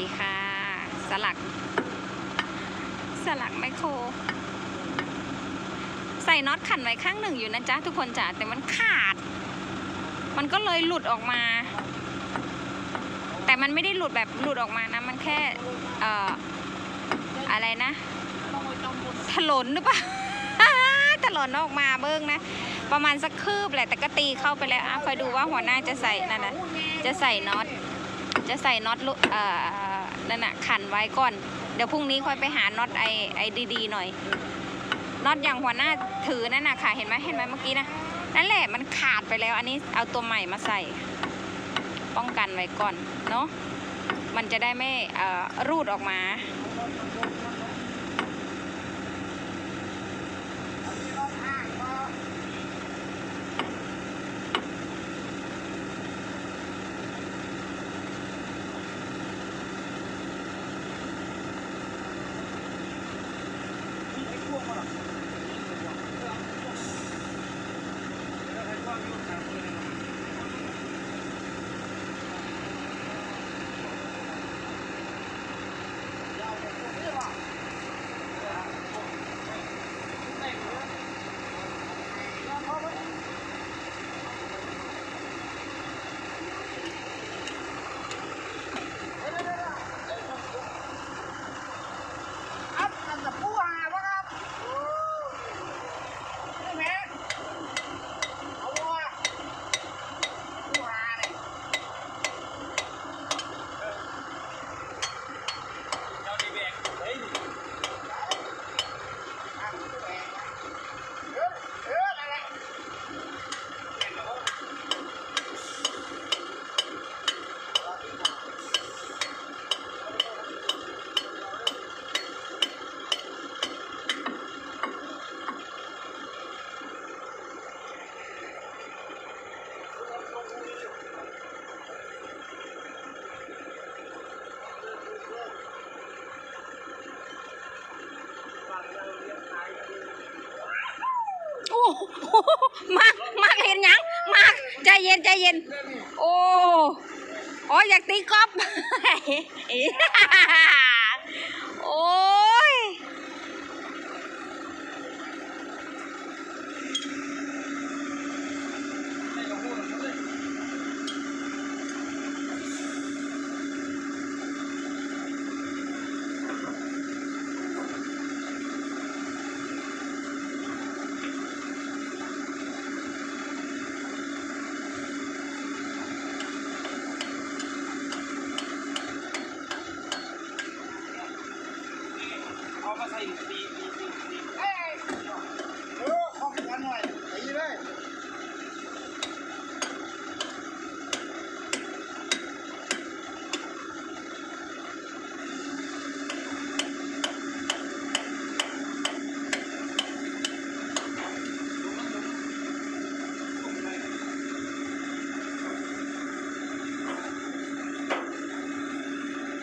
ดีค่ะ สลัก สลักไมโคร ใส่น็อตขันไว้ข้างหนึ่งอยู่นะจ๊ะ ทุกคนจ๋าแต่มันขาด มันก็เลยหลุดออกมา แต่มันไม่ได้หลุดแบบหลุดออกมานะ มันแค่เอ่ออะไรนะถลนหรือเปล่าถลนออกมาเบิ้งนะ ประมาณสักคืบแหละแต่ก็ตีเข้าไปแล้วอะคอยดูว่าหัวหน้าจะใส่นั่นนะจะใส่น็อตจะใส่น็อตลุเอ่อ นั่นน่ะขันไว้ก่อน เดี๋ยวพรุ่งนี้ค่อยไปหาน็อตไอไอดีๆหน่อยน็อตอย่างหัวหน้าถือนั่นน่ะค่ะ เห็นไหมเห็นไหมเมื่อกี้นะนั่นแหละมันขาดไปแล้ว อันนี้เอาตัวใหม่มาใส่ ป้องกันไว้ก่อนเนาะมันจะได้ไม่รูดออกมา อัพอันกับผู้หาวะครับนี่แม่เอาวะผู้หาเนี่ย เราดีแบกเฮ้ย อะแม่เออเอออะไร โอ้โหมากมากเห็นยังมากใจเย็นใจเย็น โอ้โอ้อยากตีกอล์ฟโอ้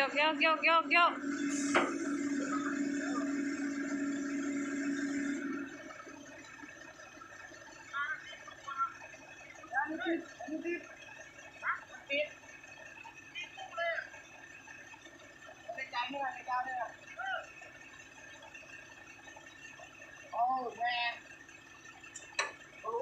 ยกโยกโยกโยกยก อันนี้ติดอันนี้ติดติดในใจเนี่ยในใจเนี่ยโอ้แม่โอ้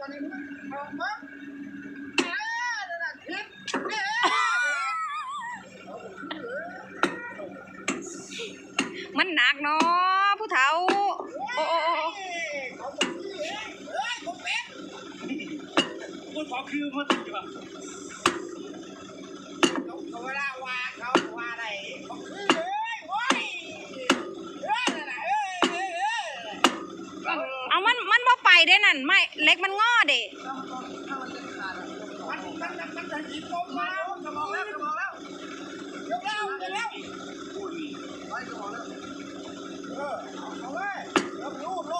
วันนี้ โอ้โอ้โอ้โอ้ เขาบอกคือเองเฮ้ยผมเป็น พูดขอ คือมันติดอยู่อะเขาเวลาว่าเขาว่าอะไรเขาคือเลยโอ้ยเอ้ยนั่นน่ะเอ้ยเอ้ยเอ้ยเอามันมันบ่ไปได้นั่นไม่เล็กมันงอเด้มันมันมันมันจะหยิบผมมาแล้วจะบอกแล้วจะบอกแล้วเดี๋ยวแล้วยวแล้วไปจะบอกแล้วเออเอาไว้ยวรูดลง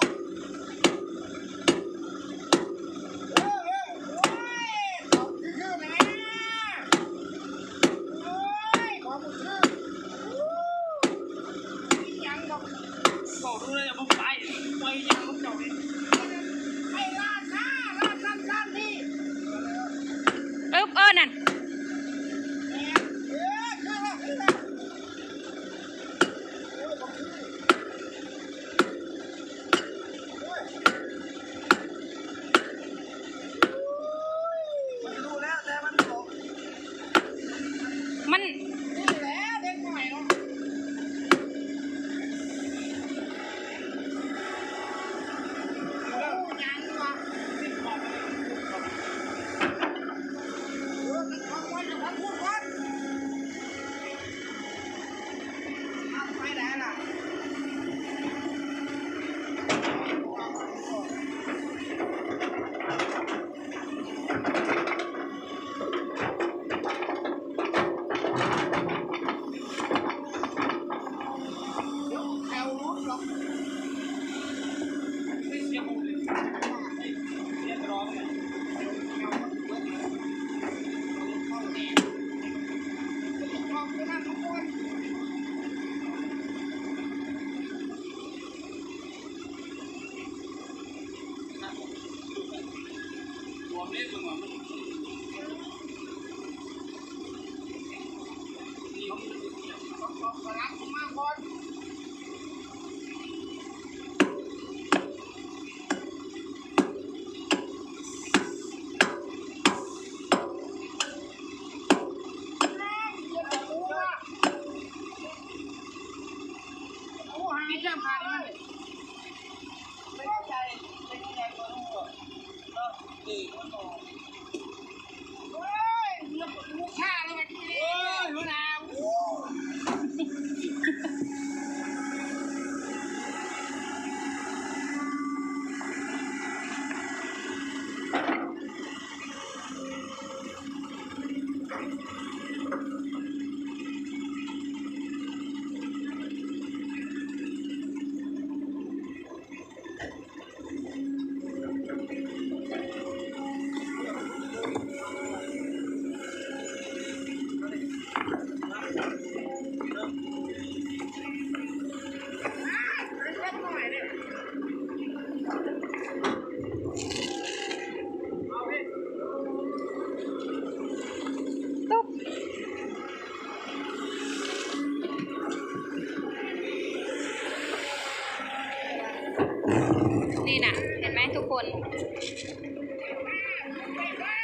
นี่นะเห็นไหมทุกคน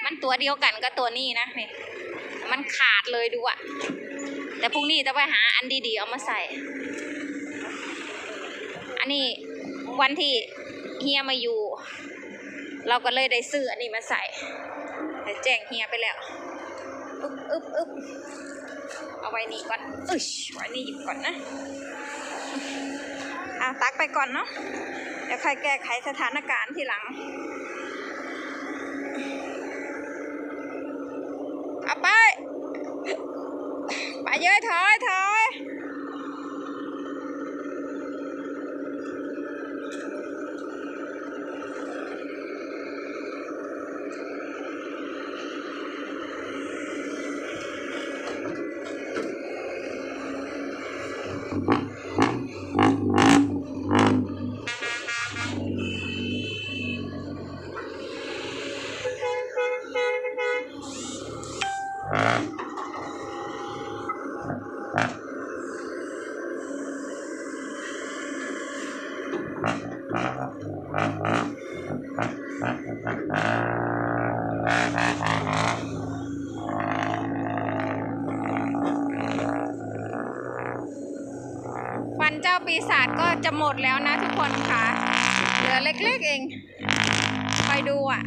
มันตัวเดียวกันก็ตัวนี้นะนี่มันขาดเลยดูอะแต่พรุ่งนี้จะไปหาอันดีๆเอามาใส่ อันนี้วันที่เฮียมาอยู่ เราก็เลยได้ซื้ออันนี้มาใส่แต่แจ้งเฮียไปแล้วอึ๊บอึ๊บอึ๊บเอาไว้นี่ก่อนอึ๊ชไว้นี่หยิบก่อนนะอะตักไปก่อนเนาะ เดี๋ยวใครแก้ไขสถานการณ์ทีหลัง เอาไป ไปเยอะถอยถอย ฟันเจ้าปีศาจก็จะหมดแล้วนะทุกคนค่ะ เหลือเล็กๆเองคอยดูอะ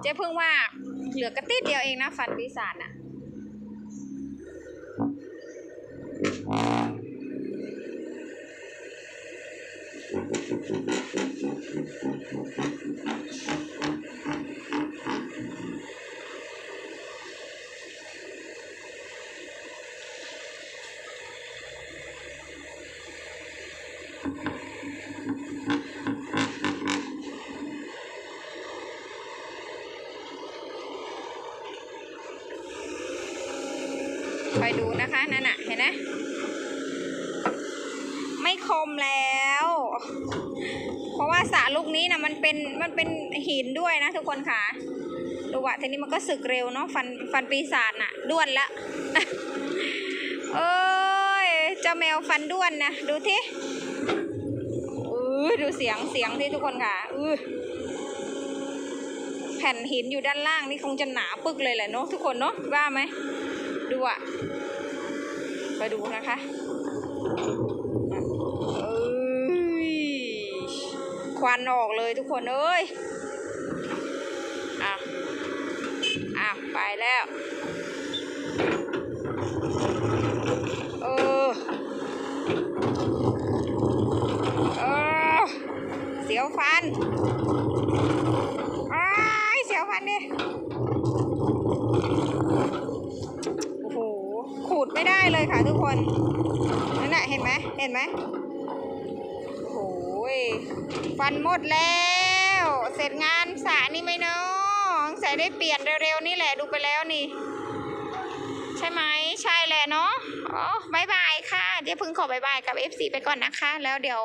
เจ๊เพิ่งว่า เหลือกระติดเดียวเองนะ ฟันปีศาจน่ะ คอยดูนะคะนั่นน่ะเห็นไหมไม่คมแล้ว เพราะว่าสระลูกนี้นะมันเป็นมันเป็นหินด้วยนะทุกคนค่ะดูว่าทีนี้มันก็สึกเร็วเนาะฟันฟันปีศาจน่ะด้วนละเอ้ยเจ้าแมวฟันด้วนนะดูที่อือดูเสียงเสียงที่ทุกคนค่ะอือแผ่นหินอยู่ด้านล่างนี่คงจะหนาปึกเลยแหละเนาะทุกคนเนาะว่าไหมดูอะ ไปดูนะคะเอ้ยควันออกเลยทุกคนเอ้ยอะอะไปแล้ว เออ เออ เสียวฟันอ้ายเสียวฟันดิ โอ้โห ขู ดไม่ได้เลยค่ะทุกคนนั่นแหละเห็นไหมเห็นไหมโอ้โหยฟันหมดแล้ว เสร็จงานสระนี่ไหมเนาะใส่ได้เปลี่ยนเร็วๆนี่แหละดูไปแล้วนี่ ใช่ไหมใช่แหละเนาะ อ๋อบายบายค่ะ เดี๋ยวพึ่งขอบายบายกับ FC ไปก่อนนะคะ แล้วเดี๋ยว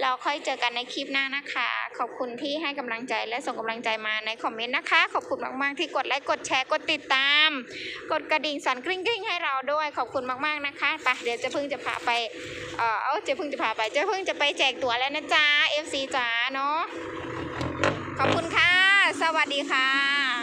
เราค่อยเจอกันในคลิปหน้านะคะ ขอบคุณที่ให้กำลังใจและส่งกำลังใจมาในคอมเมนต์นะคะ ขอบคุณมากๆ ที่กดไลค์กดแชร์กดติดตาม กดกระดิ่งสั่นกริ๊งกริ๊งให้เราด้วยขอบคุณมากๆนะคะไปเดี๋ยวเจะพึ่งจะพาไปเออเอาเจะพึ่งจะพาไปเจะพึ่งจะไปแจกตั๋วแล้วนะจ๊ะ FC จ๋าเนาะขอบคุณค่ะ สวัสดีค่ะ